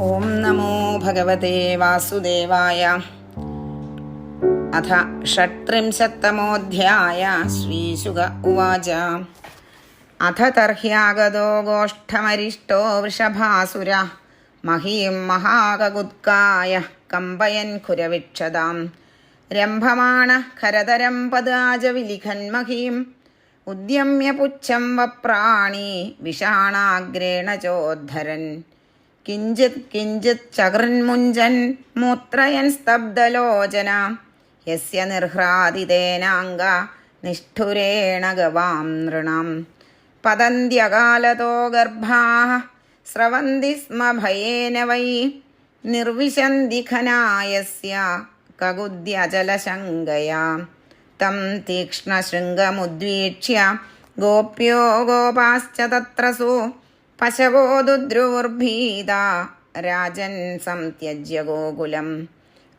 ഓം നമോ ഭഗവതേ വാസുദേവായ. അഥ ഷട്ത്രിംശത്തമോധ്യായ ശ്രീശുക ഉവാച. അഥ തർഹ്യാഗതോ ഗോഷ്ഠമരിഷ്ടോ വൃഷഭാസുര. മഹീം മഹാകുത്കായ കമ്പയൻ കുരവിക്ഷതാം. രംഭമാണ ഖരതരം പദാജവിലിഖൻ മഹീം. ഉദ്യമ്യ പുച്ഛം വപ്രാണി വിഷാണാഗ്രേണ ചോദ്ധരൻ കിഞ്ചിത് കിഞ്ചിത് ചകൃന്മുഞ്ചൻ മൂത്രയൻ സ്തബ്ധലോചന. യസ്യ നിർഹ്രാതിതേനാംഗ നിഷ്ഠുരേണ ഗവാം നൃണം. പതന്ത്യകാലതോ ഗർഭാ സ്രവന്തി സ്മ ഭയേന വൈ നിർവിശന്തി ഖനായസ്യ കകുദ്യജലശങ്കയാ തം തീക്ഷ്ണശൃംഗമുദ്വീക്ഷ്യ ഗോപ്യോ ഗോപാശ്ച തത്രസു പശവോ പശവോദുദ്രുർഭീത രാജൻ സംത്യജ്യ ഗോകുലം.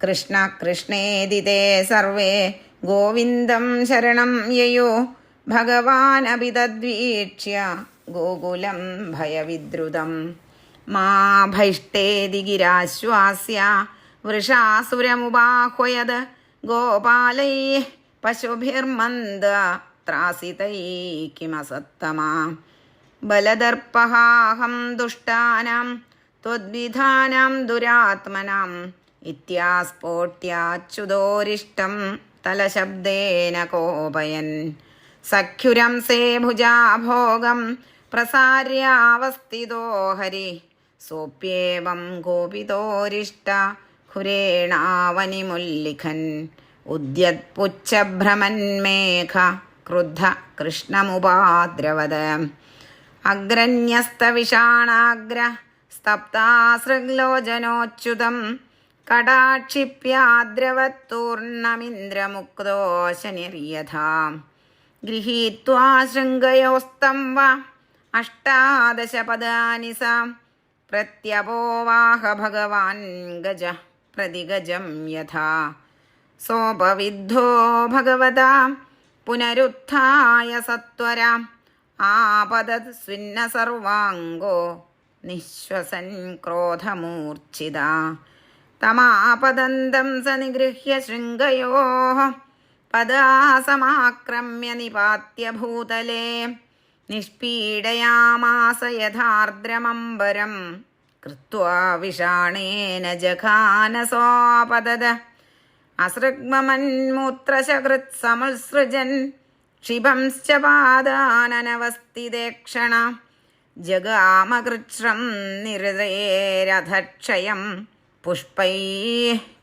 കൃഷ്ണ കൃഷ്ണേതിതേ സർവേ ഗോവിന്ദം ശരണം യയോ. ഭഗവാൻ ഭഗവാനപിതദ്വീക്ഷ്യ ഗോകുലം ഭയവിദ്രുതം. മാ ഭൈഷ്ടേതി ഗിരാശ്വാസ്യ വൃഷാസുരമുപാഹ്വയത് ഗോപാലൈ പശുഭിർമന്ദ ത്രാസിതൈ കിമസത്തമാ. ബലദർപ്പഹാഹം ദുഷ്ടാനാം ത്വദ്വിധാനാം ദുരാത്മനാം ഇത്യാസ്ഫോട്യാച്യുതോരിഷ്ടം തലശബ്ദേന കോപയൻ. സഖ്യുരം സേ ഭുജാഭോഗം പ്രസാര്യാവസ്ഥിതോ ഹരി. സോപ്യേവം കോപിതോരിഷ്ട ഖുരേണാവനിമുല്ലിഖൻ. ഉദ്യത്പുച്ഛഭ്രമന്മേഘ ക്രുദ്ധ കൃഷ്ണമുപാദ്രവത്. അഗ്രന്യസ്തവിഷാണാഗ്ര സ്തപ്താസൃഗ്ലോചനോച്യുതം കടാക്ഷിപ്യാദ്രവത്തൂർണമിന്ദ്രമുക്തോ ശനിര്യഥാം ഗൃഹീത്വാ ശൃംഗയോസ്തം വ അഷ്ടാദശപദാനി പ്രത്യപോവാഹ ഭഗവാൻ ഗജ പ്രതിഗജം യഥാ. സോപവിദ്ധോ ഭഗവതാ. പുനരുത്ഥായ സത്വരാം. ആപദസ്വിന്ന സർവാംഗോ നിശ്വസൻ ക്രോധമൂർച്ഛിത. തമാപദന്തം സനിഗൃഹ്യ ശൃംഗയോ പദാസമാക്രമ്യ നിപാത്യ ഭൂതലേ നിഷ്പീഡയാമാസ യഥാർദ്രമംബരം കൃത്വാ വിഷാണേന ജഘാനസോപതത അസൃഗ്മമന്മൂത്രശകൃത്സമുത്സൃജൻ ക്ഷിപംശ്ച പാദാനനവസ്ഥിതേക്ഷണ ജഗാമകൃച്ഛ്രം നിരതേരഥക്ഷയം. പുഷ്പൈ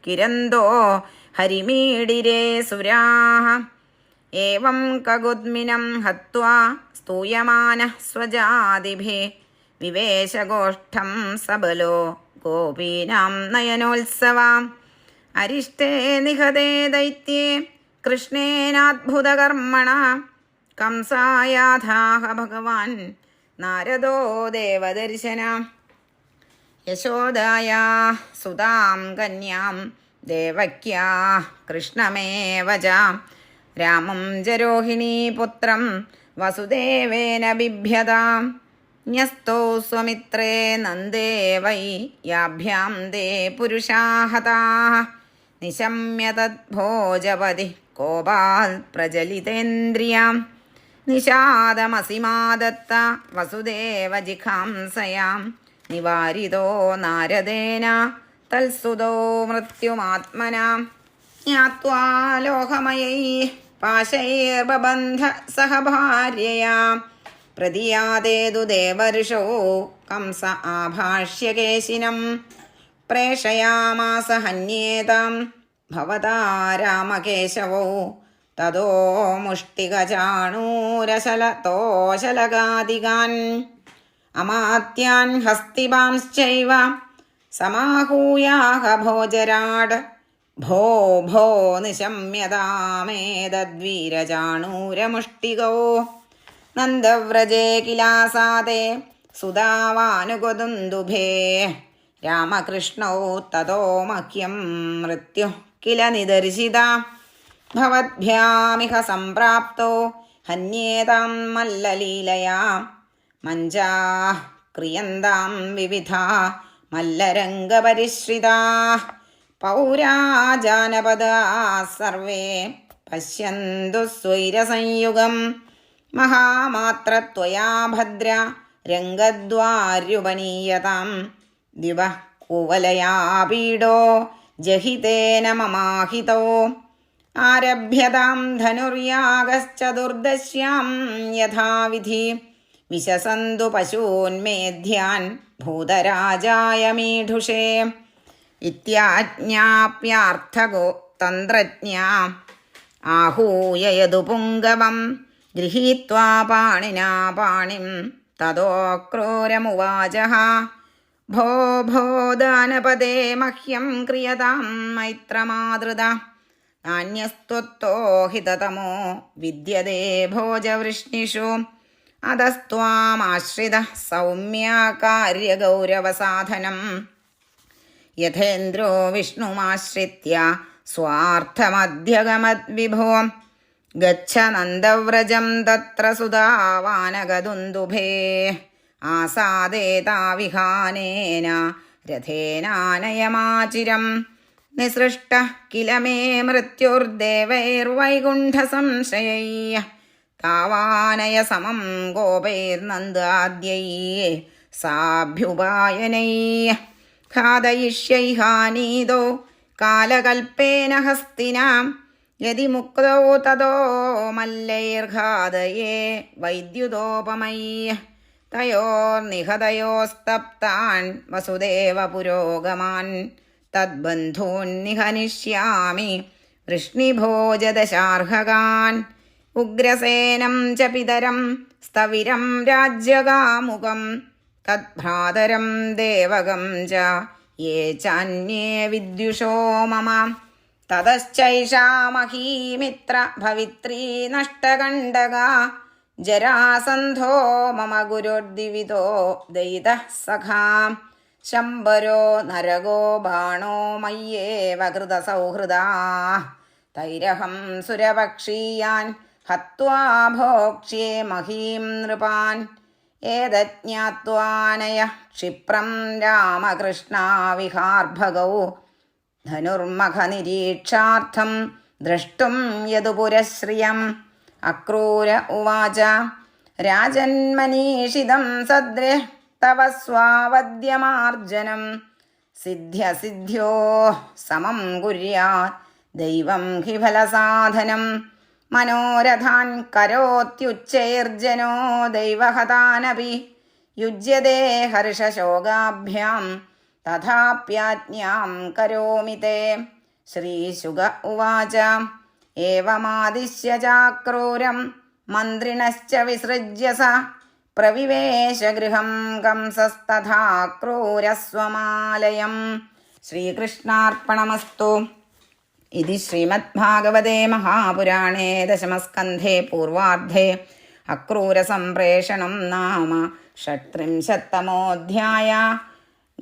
കിരന്തോ ഹരിമീഡിരേ സുരാഹ ഏവം കകുദ്മിനം ഹത്വാ സ്തൂയമാനഃ സ്വജാതിഭി. വിവേശഗോഷ്ഠം സബലോ ഗോപീനാം നയനോത്സവാം. അരിഷ്ടേ നിഹതേ ദൈത്യേ കൃഷ്ണേനാത്ഭുതകർമ്മണ കംസായാഥാഹ ഭഗവാൻ നാരദോ ദേവദർശന. യശോദായാ സുതാം കന്യാം ദേവക്യാ കൃഷ്ണമേവജ രാമം ജരോഹിണീപുത്രം വസുദേവേന ബിഭ്യതാം. ന്യസ്തോ സ്വമിത്രേ നന്ദേ വൈ യാഭ്യാം ദേ പുരുഷാഹതാ. നിശമ്യതദ്ഭോജപതി കോപാൽ പ്രജലിതേന്ദ്രിയാം നിഷാദമസിമാദത്ത വസുദേവ ജിഖാംസയാം. നിവാരിതോ നാരദേന തൽസുതോ മൃത്യുമാത്മനാം. ജ്ഞാത്വാ ലോഹമയൈ പാശൈർബന്ധ സഹഭാര്യയാം. പ്രതിയാതേതു ദേവർഷോ കംസ ആഭാഷ്യകേശിനം പ്രേഷയാമാസഹന്യേതാം. देवर्षौ कंस आभाष्यकेशिनं प्रेषयामास हन्येतां भवता रामकेशवौ ततो मुष्टिगजाणूरशलतोशलगादिगान् अमात्यान् हस्तिबांश्चैव समाहूयाह भोजराड् भो भो निशम्यतामेतद्वीरजाणूरमुष्टिगौ नन्दव्रजे किलासादे सुदावानुगुदुन्दुभे रामकृष्णौ ततो मह्यं मृत्युः കില നിദർശിത ഭവദ്ഭ്യാമിഹ സംപ്രാപ്തോ ഹന്യേതാം മല്ലലീലയാ മഞ്ചാ ക്രിയന്താം വിവിധ മല്ലരംഗപരിശ്രിത പൗരാജാനപദാ സർവേ പശ്യന്തു സ്വൈരസംയുഗം മഹാമാത്രത്വയാ ഭദ്ര രംഗദ്വാര്യുപനീയതാം ദിവ കുവലയാ പീഡോ ജഹിതേന മമാഹിതോ ആരഭ്യതാം ധനുർയാഗശ്ചതുർദശ്യാം യഥാവിധി. വിശസന്തു പശൂന്മേധ്യാൻ ഭൂതരാജായ മീഠുഷേ. ഇത്യാജ്ഞാപ്യാർത്ഥകോ തന്ത്രജ്ഞ. ആഹൂയ യതു പുങ്കവം ഗൃഹീത്വാ പാണിനാ പാണിം തദോ ക്രൂരമുവാച भो भो दानपदे मह्यं क्रियतां मैत्रमादृत नान्यस्त्वत्तो हिततमो विद्यते भोजवृष्णिषु अधस्त्वामाश्रितः सौम्याकार्यगौरवसाधनं यथेन्द्रो विष्णुमाश्रित्य स्वार्थमध्यगमद्विभो गच्छ नन्दव्रजं तत्र सुधावानगदुन्दुभे ആസാദേതാവിഹാനേന രഥേനാനയമാചിരം. നിസൃഷ്ട കില മേ മൃത്യുർദേവൈർവൈകുണ്ഠസംശയൈ. താവാനയ സമം ഗോപൈർനന്ദാദ്യൈ സാഭ്യുപായനൈ. ഘാതയിഷ്യൈഹാനീതോ കാലകൽപ്പേന ഹസ്തിനാം. യതി മുക്തോ തതോ മല്ലൈർഘാതയേ വൈദ്യുതോപമൈ. തയോർനിഹതയോസ്തപ്താൻ വസുദേവ പുരോഗമാൻ. തദ്ബന്ധൂന്നിഹനിഷ്യാമി വൃഷ്ണിഭോജദശാർഹകാൻ. ഉഗ്രസേനം ച പിതരം സ്ഥവിരം രാജ്യകാമുകം. തദ്ഭ്രാതരം ദേവകം ച ये ചാന്യേ വിദ്യുഷോ മമ. തതശ്ചൈഷാ മഹീമിത്ര ഭവിത്രീ നഷ്ടകണ്ഡക ജരാസന്ധോ മമ ഗുരുർദിവിതോ ദൈത സഖാ ശംബരോ നരകോ ബാണോ മയ്യേവ കൃതസൗഹൃദാ തൈരഹം സുരപക്ഷീയാൻ ഹത്വാ ഭോക്ഷ്യേ മഹീം നൃപാൻ ഏതജ്ഞാത്വാനയ ക്ഷിപ്രം രാമകൃഷ്ണാവിഹാർഭഗൗ ധനുർമഖനിരീക്ഷാർത്ഥം ദ്രഷ്ടും യദുപുരശ്രിയം അക്രൂര ഉവാച. രാജന്മനീഷിതം സദ്രേ. തവ സ്വാവദ്യമാർജനം സിദ്ധ്യസിദ്ധ്യോ സമം കുര്യാ. ദൈവം ഹി ഫലസാധനം മനോരഥാൻ കരോത്യുച്ചൈർജനോ. ദൈവഹതാനപി. യുജ്യതേ ഹർഷശോകാഭ്യാം. തഥാപ്യാജ്ഞാം കരോമി തേ. ശ്രീശുക ഉവാച. ഏവമാദിശ്യ ചാക്രൂരം മന്ത്രിണശ്ച വിസൃജ്യ സ. പ്രവിവേശഗൃഹം കംസസ്തഥാ ക്രൂരസ്വമാലയം ശ്രീകൃഷ്ണാർപ്പണമസ്തു. ഇതി ശ്രീമദ്ഭാഗവതേ മഹാപുരാണേ ദശമസ്കന്ധേ പൂർവാർദ്ധേ അക്രൂരസംപ്രേഷണം നാമ ഷട്ത്രിംശത്തമോऽധ്യായ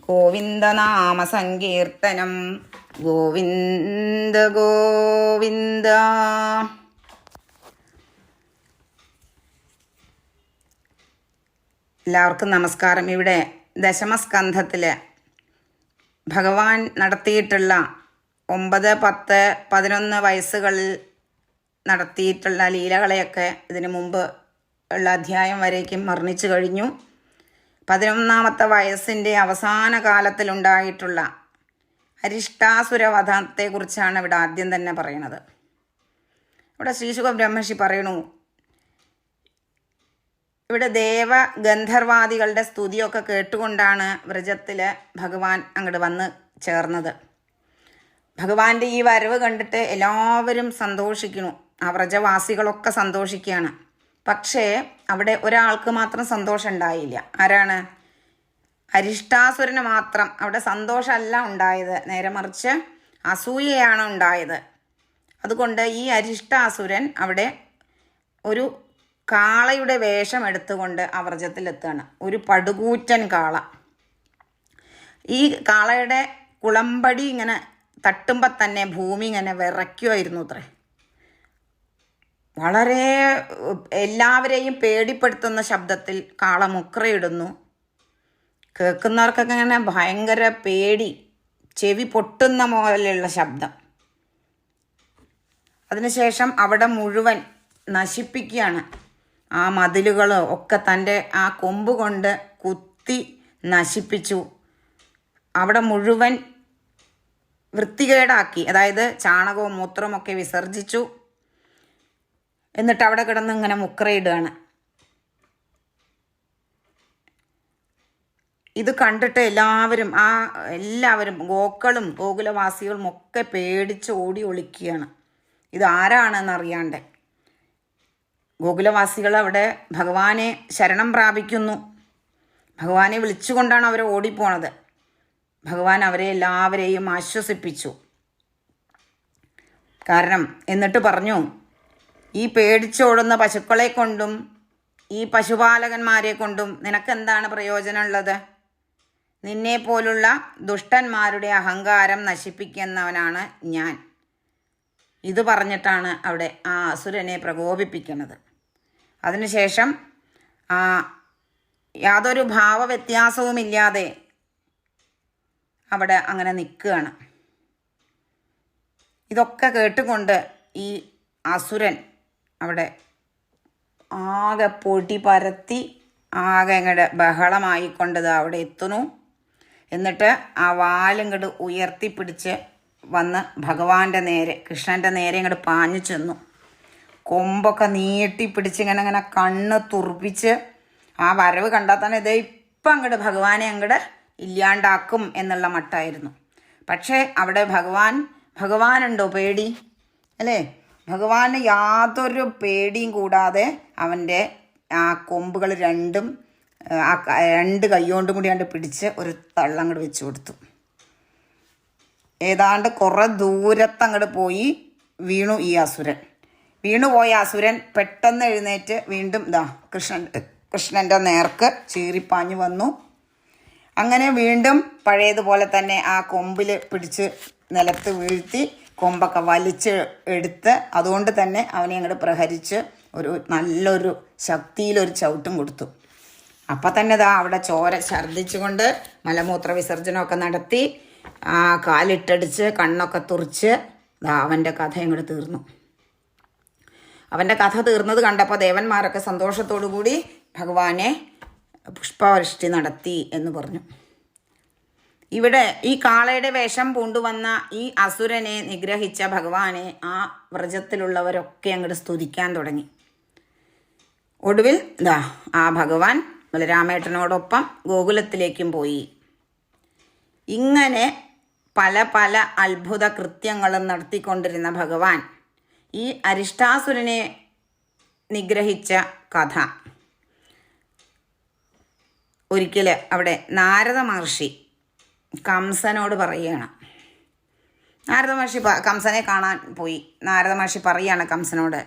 ഗോവിന്ദനാമസങ്കീർത്തനം. ഗോവിന്ദ ഗോവിന്ദ. എല്ലാവർക്കും നമസ്കാരം. ഇവിടെ ദശമസ്കന്ധത്തിൽ ഭഗവാൻ നടത്തിയിട്ടുള്ള ഒമ്പത് പത്ത് പതിനൊന്ന് വയസ്സുകളിൽ നടത്തിയിട്ടുള്ള ലീലകളെയൊക്കെ ഇതിനു മുമ്പ് ഉള്ള അധ്യായം വരേക്കും വർണിച്ചു കഴിഞ്ഞു. പതിനൊന്നാമത്തെ വയസ്സിന്റെ അവസാന കാലത്തിലുണ്ടായിട്ടുള്ള അരിഷ്ടാസുരവധത്തെക്കുറിച്ചാണ് ഇവിടെ ആദ്യം തന്നെ പറയുന്നത് ഇവിടെ ശ്രീശുഖ ബ്രഹ്മർഷി പറയണു ഇവിടെ ദേവ ഗന്ധർവാദികളുടെ സ്തുതിയൊക്കെ കേട്ടുകൊണ്ടാണ് വ്രജത്തിൽ ഭഗവാൻ അങ്ങോട്ട് വന്ന് ചേർന്നത്. ഭഗവാന്റെ ഈ വരവ് കണ്ടിട്ട് എല്ലാവരും സന്തോഷിക്കുന്നു. ആ വ്രജവാസികളൊക്കെ സന്തോഷിക്കുകയാണ്. പക്ഷേ അവിടെ ഒരാൾക്ക് മാത്രം സന്തോഷം ഉണ്ടായില്ല. ആരാണ്? അരിഷ്ടാസുരന് മാത്രം അവിടെ സന്തോഷമല്ല ഉണ്ടായത്. നേരെ മറിച്ച് അസൂയയാണ് ഉണ്ടായത്. അതുകൊണ്ട് ഈ അരിഷ്ടാസുരൻ അവിടെ ഒരു കാളയുടെ വേഷം എടുത്തുകൊണ്ട് അവർജത്തിലെത്തുകയാണ് ഒരു പടുകൂറ്റൻ കാള. ഈ കാളയുടെ കുളമ്പടി ഇങ്ങനെ തട്ടുമ്പോൾ തന്നെ ഭൂമി ഇങ്ങനെ വിറയ്ക്കുമായിരുന്നു അത്രേ. വളരെ എല്ലാവരെയും പേടിപ്പെടുത്തുന്ന ശബ്ദത്തിൽ കാള മുക്രയിടുന്നു. കേൾക്കുന്നവർക്കൊക്കെ ഇങ്ങനെ ഭയങ്കര പേടി ചെവി പൊട്ടുന്ന പോലെയുള്ള ശബ്ദം. അതിനുശേഷം അവിടെ മുഴുവൻ നശിപ്പിക്കുകയാണ്. ആ മതിലുകൾ ഒക്കെ തന്റെ ആ കൊമ്പ് കൊണ്ട് കുത്തി നശിപ്പിച്ചു. അവിടെ മുഴുവൻ വൃത്തികേടാക്കി അതായത് ചാണകവും മൂത്രവും ഒക്കെ വിസർജിച്ചു. എന്നിട്ട് അവിടെ കിടന്ന് ഇങ്ങനെ മുക്കറയിടുകയാണ്. ഇത് കണ്ടിട്ട് എല്ലാവരും ആ എല്ലാവരും ഗോക്കളും ഗോകുലവാസികളും ഒക്കെ പേടിച്ച് ഓടി ഒളിക്കുകയാണ്. ഇത് ആരാണെന്ന് അറിയാണ്ട്. ഗോകുലവാസികൾ അവിടെ ഭഗവാനെ ശരണം പ്രാപിക്കുന്നു. ഭഗവാനെ വിളിച്ചുകൊണ്ടാണ് അവർ ഓടിപ്പോണത്. ഭഗവാൻ അവരെ എല്ലാവരെയും ആശ്വസിപ്പിച്ചു. കാരണം എന്നിട്ട് പറഞ്ഞു ഈ പേടിച്ചോടുന്ന പശുക്കളെ കൊണ്ടും ഈ പശുപാലകന്മാരെ കൊണ്ടും നിനക്കെന്താണ് പ്രയോജനമുള്ളത് നിന്നെ പോലുള്ള ദുഷ്ടന്മാരുടെ അഹങ്കാരം നശിപ്പിക്കുന്നവനാണ് ഞാൻ. ഇത് പറഞ്ഞിട്ടാണ് അവിടെ ആ അസുരനെ പ്രകോപിപ്പിക്കുന്നത്. അതിനുശേഷം ആ യാതൊരു ഭാവവ്യത്യാസവുമില്ലാതെ അവിടെ അങ്ങനെ നിൽക്കുകയാണ്. ഇതൊക്കെ കേട്ടുകൊണ്ട് ഈ അസുരൻ അവിടെ ആകെ പൊടി പരത്തി ആകെ ഇങ്ങോട്ട് ബഹളമായിക്കൊണ്ടത് അവിടെ എത്തുന്നു. എന്നിട്ട് ആ വാലിങ്ങോട്ട് ഉയർത്തിപ്പിടിച്ച് വന്ന് ഭഗവാന്റെ നേരെ കൃഷ്ണന്റെ നേരെ ഇങ്ങോട്ട് പാഞ്ഞു ചെന്നു. കൊമ്പൊക്കെ നീട്ടിപ്പിടിച്ച് ഇങ്ങനെ ഇങ്ങനെ കണ്ണ് തുറപ്പിച്ച് ആ വരവ് കണ്ടാൽ തന്നെ ഇതേ ഇപ്പം അങ്ങോട്ട് ഭഗവാനെ അങ്ങോട്ട് ഇല്ലാണ്ടാക്കും എന്നുള്ള മട്ടായിരുന്നു. പക്ഷേ അവിടെ ഭഗവാൻ ഭഗവാനുണ്ടോ പേടി? അല്ലേ? ഭഗവാന് യാതൊരു പേടിയും കൂടാതെ അവന്റെ ആ കൊമ്പുകൾ രണ്ടും ആ രണ്ട് കൈയോണ്ടും കൂടി കണ്ട് പിടിച്ച് ഒരു തള്ളങ്ങോട്ട് വെച്ച് കൊടുത്തു. ഏതാണ്ട് കുറേ ദൂരത്ത് അങ്ങോട്ട് പോയി വീണു ഈ അസുരൻ. വീണു പോയ അസുരൻ പെട്ടെന്ന് എഴുന്നേറ്റ് വീണ്ടും ഇതാ കൃഷ്ണൻ കൃഷ്ണന്റെ നേർക്ക് ചീറിപ്പാഞ്ഞു വന്നു. അങ്ങനെ വീണ്ടും പഴയതുപോലെ തന്നെ ആ കൊമ്പിൽ പിടിച്ച് നിലത്ത് വീഴ്ത്തി കൊമ്പൊക്കെ വലിച്ച് എടുത്ത് അതുകൊണ്ട് തന്നെ അവനെ അങ്ങോട്ട് പ്രഹരിച്ച് ഒരു നല്ലൊരു ശക്തിയിലൊരു ചവിട്ടും കൊടുത്തു. അപ്പം തന്നെ ദാ അവിടെ ചോര ഛർദ്ദിച്ചുകൊണ്ട് മലമൂത്ര വിസർജനമൊക്കെ നടത്തി ആ കാലിട്ടടിച്ച് കണ്ണൊക്കെ തുറിച്ച് ദാ അവന്റെ കഥ ഇങ്ങോട്ട് തീർന്നു. അവന്റെ കഥ തീർന്നത് കണ്ടപ്പോൾ ദേവന്മാരൊക്കെ സന്തോഷത്തോടു കൂടി ഭഗവാനെ പുഷ്പവൃഷ്ടി നടത്തി എന്ന് പറഞ്ഞു. ഇവിടെ ഈ കാളയുടെ വേഷം പൂണ്ടുവന്ന ഈ അസുരനെ നിഗ്രഹിച്ച ഭഗവാനെ ആ വ്രജത്തിലുള്ളവരൊക്കെ അങ്ങോട്ട് സ്തുതിക്കാൻ തുടങ്ങി. ഒടുവിൽ ഇതാ ആ ഭഗവാൻ ബലരാമേട്ടനോടൊപ്പം ഗോകുലത്തിലേക്കും പോയി. ഇങ്ങനെ പല പല അത്ഭുത കൃത്യങ്ങളും നടത്തിക്കൊണ്ടിരുന്ന ഭഗവാൻ ഈ അരിഷ്ടാസുരനെ നിഗ്രഹിച്ച കഥ. ഒരിക്കൽ അവിടെ നാരദ മഹർഷി കംസനോട് പറയുകയാണ്. നാരദ മഹർഷി കംസനെ കാണാൻ പോയി. നാരദ മഹർഷി പറയുകയാണ് കംസനോട്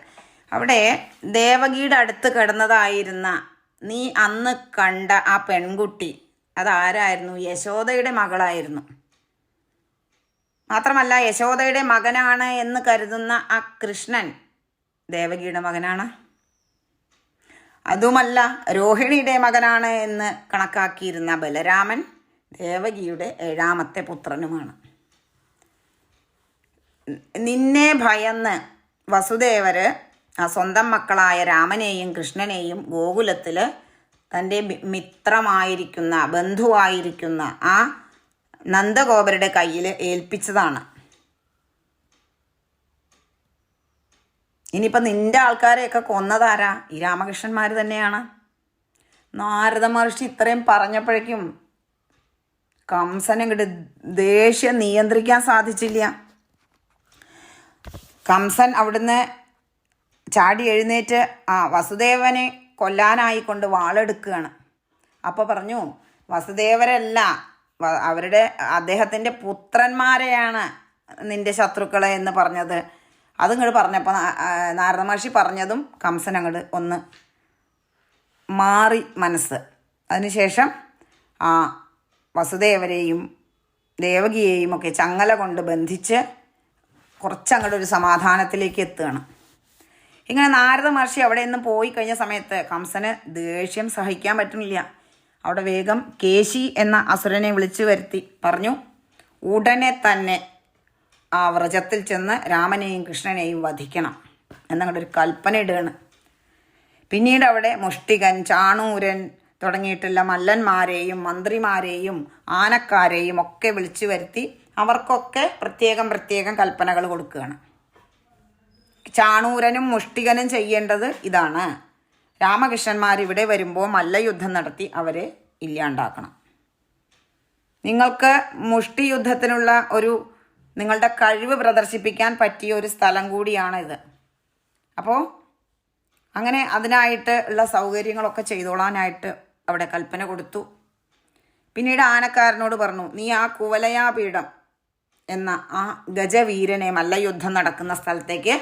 അവിടെ ദേവകിയുടെ അടുത്ത് കിടന്നതായിരുന്ന നീ അന്ന് കണ്ട ആ പെൺകുട്ടി അതാരായിരുന്നു? യശോദയുടെ മകളായിരുന്നു. മാത്രമല്ല യശോദയുടെ മകനാണ് എന്ന് കരുതുന്ന ആ കൃഷ്ണൻ ദേവകിയുടെ മകനാണ്. അതുമല്ല രോഹിണിയുടെ മകനാണ് എന്ന് കണക്കാക്കിയിരുന്ന ബലരാമൻ ദേവകിയുടെ ഏഴാമത്തെ പുത്രനുമാണ്. നിന്നെ ഭയന്ന് വസുദേവര് സ്വന്തം മക്കളായ രാമനെയും കൃഷ്ണനെയും ഗോകുലത്തിൽ തന്റെ മിത്രമായിരിക്കുന്ന ബന്ധുവായിരിക്കുന്ന ആ നന്ദഗോപരുടെ കയ്യിൽ ഏൽപ്പിച്ചതാണ്. ഇനിയിപ്പോൾ നിന്റെ ആൾക്കാരെയൊക്കെ കൊന്നതാരാ? ഈ രാമകൃഷ്ണന്മാർ തന്നെയാണ്. നാരദ മഹർഷി ഇത്രയും പറഞ്ഞപ്പോഴേക്കും കംസനെ ഇങ്ങോട്ട് ദേഷ്യം നിയന്ത്രിക്കാൻ സാധിച്ചില്ല. കംസൻ അവിടുന്ന് ചാടി എഴുന്നേറ്റ് ആ വസുദേവനെ കൊല്ലാനായി കൊണ്ട് വാളെടുക്കുകയാണ്. അപ്പോൾ പറഞ്ഞു വസുദേവരല്ല അവരുടെ അദ്ദേഹത്തിന്റെ പുത്രന്മാരെയാണ് നിന്റെ ശത്രുക്കളെ എന്ന് പറഞ്ഞത്. അതിങ്ങോട്ട് പറഞ്ഞപ്പോൾ നാരദ മഹർഷി പറഞ്ഞതും കംസൻ അങ്ങോട്ട് ഒന്ന് മാറി മനസ്സ്. അതിനുശേഷം ആ വസുദേവരെയും ദേവകിയെയും ഒക്കെ ചങ്ങല കൊണ്ട് ബന്ധിച്ച് കുറച്ചങ്ങോട്ടൊരു സമാധാനത്തിലേക്ക് എത്തുകയാണ്. ഇങ്ങനെ നാരദ മഹർഷി അവിടെ നിന്ന് പോയി കഴിഞ്ഞ സമയത്ത് കംസന് ദേഷ്യം സഹിക്കാൻ പറ്റുന്നില്ല. അവിടെ വേഗം കേശി എന്ന അസുരനെ വിളിച്ചു വരുത്തി. പറഞ്ഞു ഉടനെ തന്നെ ആ വ്രജത്തിൽ ചെന്ന് രാമനെയും കൃഷ്ണനെയും വധിക്കണം. എന്നങ്ങോട്ട് ഒരു കൽപ്പന ഇടുകയാണ്. പിന്നീട് അവിടെ മുഷ്ടികൻ ചാണൂരൻ തുടങ്ങിയിട്ടുള്ള മല്ലന്മാരെയും മന്ത്രിമാരെയും ആനക്കാരെയും ഒക്കെ വിളിച്ചു വരുത്തി അവർക്കൊക്കെ പ്രത്യേകം പ്രത്യേകം കൽപ്പനകൾ കൊടുക്കുകയാണ്. ചാണൂരനും മുഷ്ടികനും ചെയ്യേണ്ടത് ഇതാണ്. രാമകൃഷ്ണന്മാർ ഇവിടെ വരുമ്പോൾ മല്ലയുദ്ധം നടത്തി അവരെ ഇല്ലാണ്ടാക്കണം. നിങ്ങൾക്ക് മുഷ്ടി യുദ്ധത്തിനുള്ള ഒരു നിങ്ങളുടെ കഴിവ് പ്രദർശിപ്പിക്കാൻ പറ്റിയ ഒരു സ്ഥലം കൂടിയാണ് ഇത് അപ്പോൾ അങ്ങനെ അതിനായിട്ട് ഉള്ള സൗകര്യങ്ങളൊക്കെ ചെയ്തോളാനായിട്ട് അവിടെ കൽപ്പന കൊടുത്തു. പിന്നീട് ആനക്കാരനോട് പറഞ്ഞു നീ ആ കുവലയാപീഠം എന്ന ആ ഗജവീരനെ മല്ലയുദ്ധം നടക്കുന്ന സ്ഥലത്തേക്ക്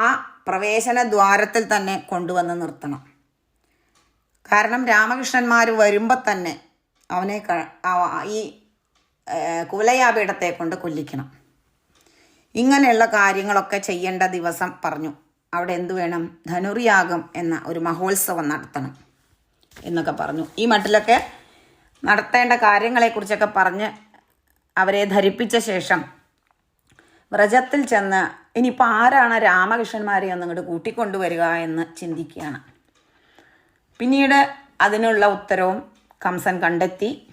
ആ പ്രവേശന ദ്വാരത്തിൽ തന്നെ കൊണ്ടുവന്ന് നിർത്തണം. കാരണം രാമകൃഷ്ണന്മാർ വരുമ്പോൾ തന്നെ അവനെ ഈ കുലയാപീഠത്തെ കൊണ്ട് കൊല്ലിക്കണം. ഇങ്ങനെയുള്ള കാര്യങ്ങളൊക്കെ ചെയ്യേണ്ട ദിവസം പറഞ്ഞു. അവിടെ എന്തു വേണം? ധനുർയാഗം എന്ന ഒരു മഹോത്സവം നടത്തണം എന്നൊക്കെ പറഞ്ഞു. ഈ മട്ടിലൊക്കെ നടത്തേണ്ട കാര്യങ്ങളെക്കുറിച്ചൊക്കെ പറഞ്ഞ് അവരെ ധരിപ്പിച്ച ശേഷം വ്രജത്തിൽ ചെന്ന് ഇനിയിപ്പോൾ ആരാണ് രാമകൃഷ്ണന്മാരെ ഒന്ന് ഇങ്ങോട്ട് കൂട്ടിക്കൊണ്ടുവരിക എന്ന് ചിന്തിക്കുകയാണ്. പിന്നീട് അതിനുള്ള ഉത്തരവും കംസൻ കണ്ടെത്തി.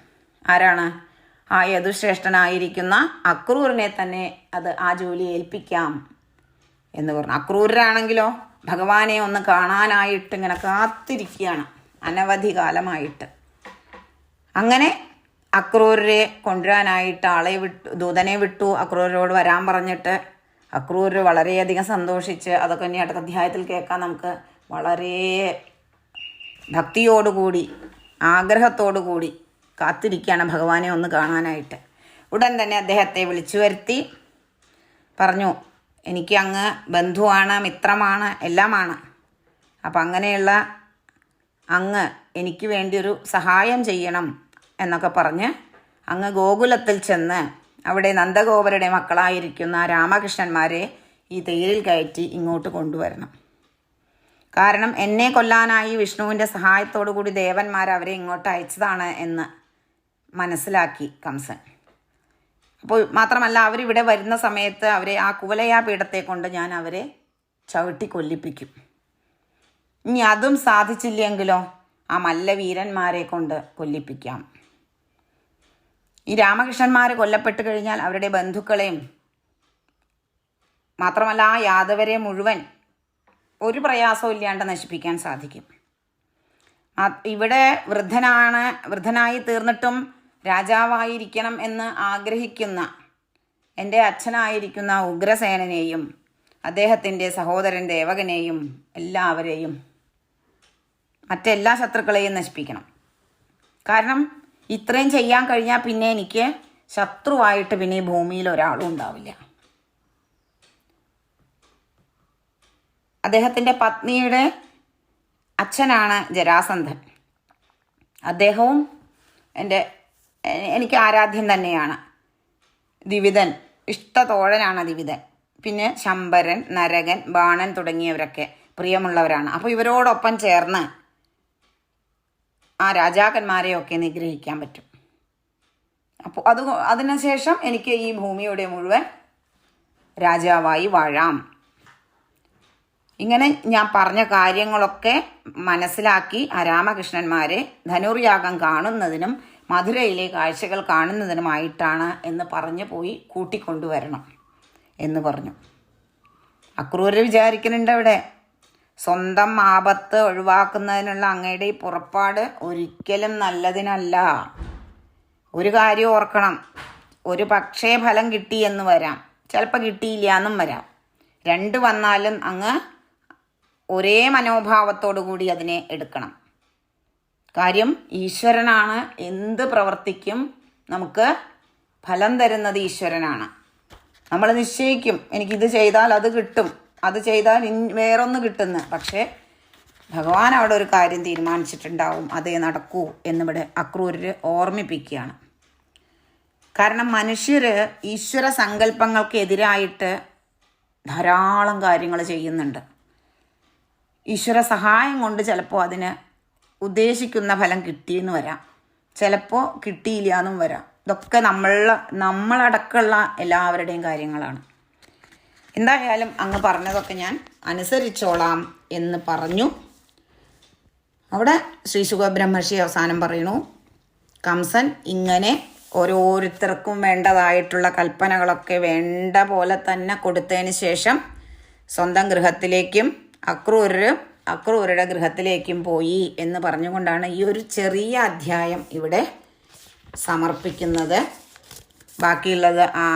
ആരാണ്? ആ യദുശ്രേഷ്ഠനായിരിക്കുന്ന അക്രൂരിനെ തന്നെ അത് ആ ജോലി ഏൽപ്പിക്കാം എന്ന് പറഞ്ഞു. അക്രൂരാണെങ്കിലോ ഭഗവാനെ ഒന്ന് കാണാനായിട്ട് ഇങ്ങനെ കാത്തിരിക്കുകയാണ്. അനവധി കാലമായിട്ട്. അങ്ങനെ അക്രൂരെ കൊണ്ടുവരാനായിട്ട് ആളെ വിട്ടു ദൂതനെ വിട്ടു അക്രൂരരോട് വരാൻ പറഞ്ഞിട്ട് അക്രൂർ വളരെയധികം സന്തോഷിച്ച് അതൊക്കെ ഇനി അടുത്ത അധ്യായത്തിൽ കേൾക്കാൻ നമുക്ക് വളരെ ഭക്തിയോടുകൂടി ആഗ്രഹത്തോടുകൂടി കാത്തിരിക്കുകയാണ് ഭഗവാനെ ഒന്ന് കാണാനായിട്ട്. ഉടൻ തന്നെ അദ്ദേഹത്തെ വിളിച്ചു വരുത്തി പറഞ്ഞു എനിക്ക് അങ്ങ് ബന്ധുവാണ് മിത്രമാണ് എല്ലാമാണ്. അപ്പം അങ്ങനെയുള്ള അങ്ങ് എനിക്ക് വേണ്ടി ഒരു സഹായം ചെയ്യണം. എന്നൊക്കെ പറഞ്ഞ് അങ്ങ് ഗോകുലത്തിൽ ചെന്ന് അവിടെ നന്ദഗോപരുടെ മക്കളായിരിക്കുന്ന രാമകൃഷ്ണന്മാരെ ഈ തേരിൽ കയറ്റി ഇങ്ങോട്ട് കൊണ്ടുവരണം. കാരണം എന്നെ കൊല്ലാനായി വിഷ്ണുവിന്റെ സഹായത്തോടു കൂടി ദേവന്മാർ അവരെ ഇങ്ങോട്ട് അയച്ചതാണ് എന്ന് മനസ്സിലാക്കി കംസൻ. അപ്പോൾ മാത്രമല്ല അവരിവിടെ വരുന്ന സമയത്ത് അവരെ ആ കുവലയാ പീഠത്തെ കൊണ്ട് ഞാൻ അവരെ ചവിട്ടി കൊല്ലിപ്പിക്കും. ഇനി അതും സാധിച്ചില്ലെങ്കിലോ ആ മല്ലവീരന്മാരെ കൊണ്ട് കൊല്ലിപ്പിക്കാം. ഈ രാമകൃഷ്ണന്മാർ കൊല്ലപ്പെട്ട് കഴിഞ്ഞാൽ അവരുടെ ബന്ധുക്കളെയും മാത്രമല്ല ആ യാദവരെ മുഴുവൻ ഒരു പ്രയാസവും ഇല്ലാണ്ട് നശിപ്പിക്കാൻ സാധിക്കും. ഇവിടെ വൃദ്ധനാണ് വൃദ്ധനായി തീർന്നിട്ടും രാജാവായിരിക്കണം എന്ന് ആഗ്രഹിക്കുന്ന എന്റെ അച്ഛനായിരിക്കുന്ന ഉഗ്രസേനനെയും അദ്ദേഹത്തിന്റെ സഹോദരൻ ദേവകനെയും എല്ലാവരെയും മറ്റെല്ലാ ശത്രുക്കളെയും നശിപ്പിക്കണം. കാരണം ഇത്രയും ചെയ്യാൻ കഴിഞ്ഞാൽ പിന്നെ എനിക്ക് ശത്രുവായിട്ട് പിന്നെ ഈ ഭൂമിയിൽ ഒരാളും ഉണ്ടാവില്ല. അദ്ദേഹത്തിന്റെ പത്നിയുടെ അച്ഛനാണ് ജരാസന്ധൻ. അദ്ദേഹവും എന്റെ എനിക്ക് ആരാധ്യം തന്നെയാണ്. ദിവിതൻ ഇഷ്ടതോഴനാണ് ദിവിതൻ. പിന്നെ ശമ്പരൻ നരകൻ ബാണൻ തുടങ്ങിയവരൊക്കെ പ്രിയമുള്ളവരാണ്. അപ്പോൾ ഇവരോടൊപ്പം ചേർന്ന് ആ രാജാക്കന്മാരെയൊക്കെ നിഗ്രഹിക്കാൻ പറ്റും. അപ്പോൾ അത് അതിനുശേഷം എനിക്ക് ഈ ഭൂമിയുടെ മുഴുവൻ രാജാവായി വാഴാം. ഇങ്ങനെ ഞാൻ പറഞ്ഞ കാര്യങ്ങളൊക്കെ മനസ്സിലാക്കി ആ രാമകൃഷ്ണന്മാരെ ധനുർയാഗം കാണുന്നതിനും മധുരയിലെ കാഴ്ചകൾ കാണുന്നതിനുമായിട്ടാണ് എന്ന് പറഞ്ഞു പോയി കൂട്ടിക്കൊണ്ടുവരണം എന്ന് പറഞ്ഞു. അക്രൂര് വിചാരിക്കുന്നുണ്ട് അവിടെ. സ്വന്തം ആപത്ത് ഒഴിവാക്കുന്നതിനുള്ള അങ്ങയുടെ ഈ പുറപ്പാട് ഒരിക്കലും നല്ലതിനല്ല. ഒരു കാര്യം ഓർക്കണം. ഒരു പക്ഷേ ഫലം കിട്ടി എന്ന് വരാം. ചിലപ്പോൾ കിട്ടിയില്ല എന്നും വരാം. രണ്ട് വന്നാലും അങ്ങ് ഒരേ മനോഭാവത്തോടു കൂടി അതിനെ എടുക്കണം. കാര്യം ഈശ്വരനാണ്. എന്ത് പ്രവർത്തിക്കും നമുക്ക് ഫലം തരുന്നത് ഈശ്വരനാണ്. നമ്മൾ നിശ്ചയിക്കും. എനിക്കിത് ചെയ്താൽ അത് കിട്ടും. അത് ചെയ്താൽ വേറൊന്ന് കിട്ടുന്ന. പക്ഷേ ഭഗവാൻ അവിടെ ഒരു കാര്യം തീരുമാനിച്ചിട്ടുണ്ടാവും. അതേ നടക്കൂ എന്നിവിടെ അക്രൂരര് ഓർമ്മിപ്പിക്കുകയാണ്. കാരണം മനുഷ്യർ ഈശ്വര സങ്കല്പങ്ങൾക്ക് എതിരായിട്ട് ധാരാളം കാര്യങ്ങൾ ചെയ്യുന്നുണ്ട്. ഈശ്വര സഹായം കൊണ്ട് ചിലപ്പോൾ അതിന് ഉദ്ദേശിക്കുന്ന ഫലം കിട്ടിയെന്ന് വരാം. ചിലപ്പോൾ കിട്ടിയില്ല എന്നും വരാം. ഇതൊക്കെ നമ്മൾ നമ്മളടക്കമുള്ള എല്ലാവരുടെയും കാര്യങ്ങളാണ്. എന്തായാലും അങ്ങ് പറഞ്ഞതൊക്കെ ഞാൻ അനുസരിച്ചോളാം എന്ന് പറഞ്ഞു. അവിടെ ശ്രീ സുഖബ്രഹ്മർഷി അവസാനം പറയുന്നു കംസൻ ഇങ്ങനെ ഓരോരുത്തർക്കും വേണ്ടതായിട്ടുള്ള കൽപ്പനകളൊക്കെ വേണ്ട പോലെ തന്നെ കൊടുത്തതിന് ശേഷം സ്വന്തം ഗൃഹത്തിലേക്കും അക്രൂരർ അക്രൂരുടെ ഗൃഹത്തിലേക്കും പോയി എന്ന് പറഞ്ഞുകൊണ്ടാണ് ഈ ഒരു ചെറിയ അധ്യായം ഇവിടെ സമർപ്പിക്കുന്നത്. ബാക്കിയുള്ളത് ആ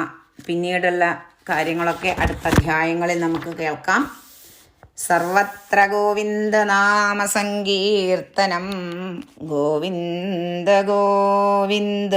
പിന്നീടുള്ള കാര്യങ്ങളൊക്കെ അടുത്ത അധ്യായങ്ങളിൽ നമുക്ക് കേൾക്കാം. സർവത്ര ഗോവിന്ദനാമസങ്കീർത്തനം ഗോവിന്ദ ഗോവിന്ദ.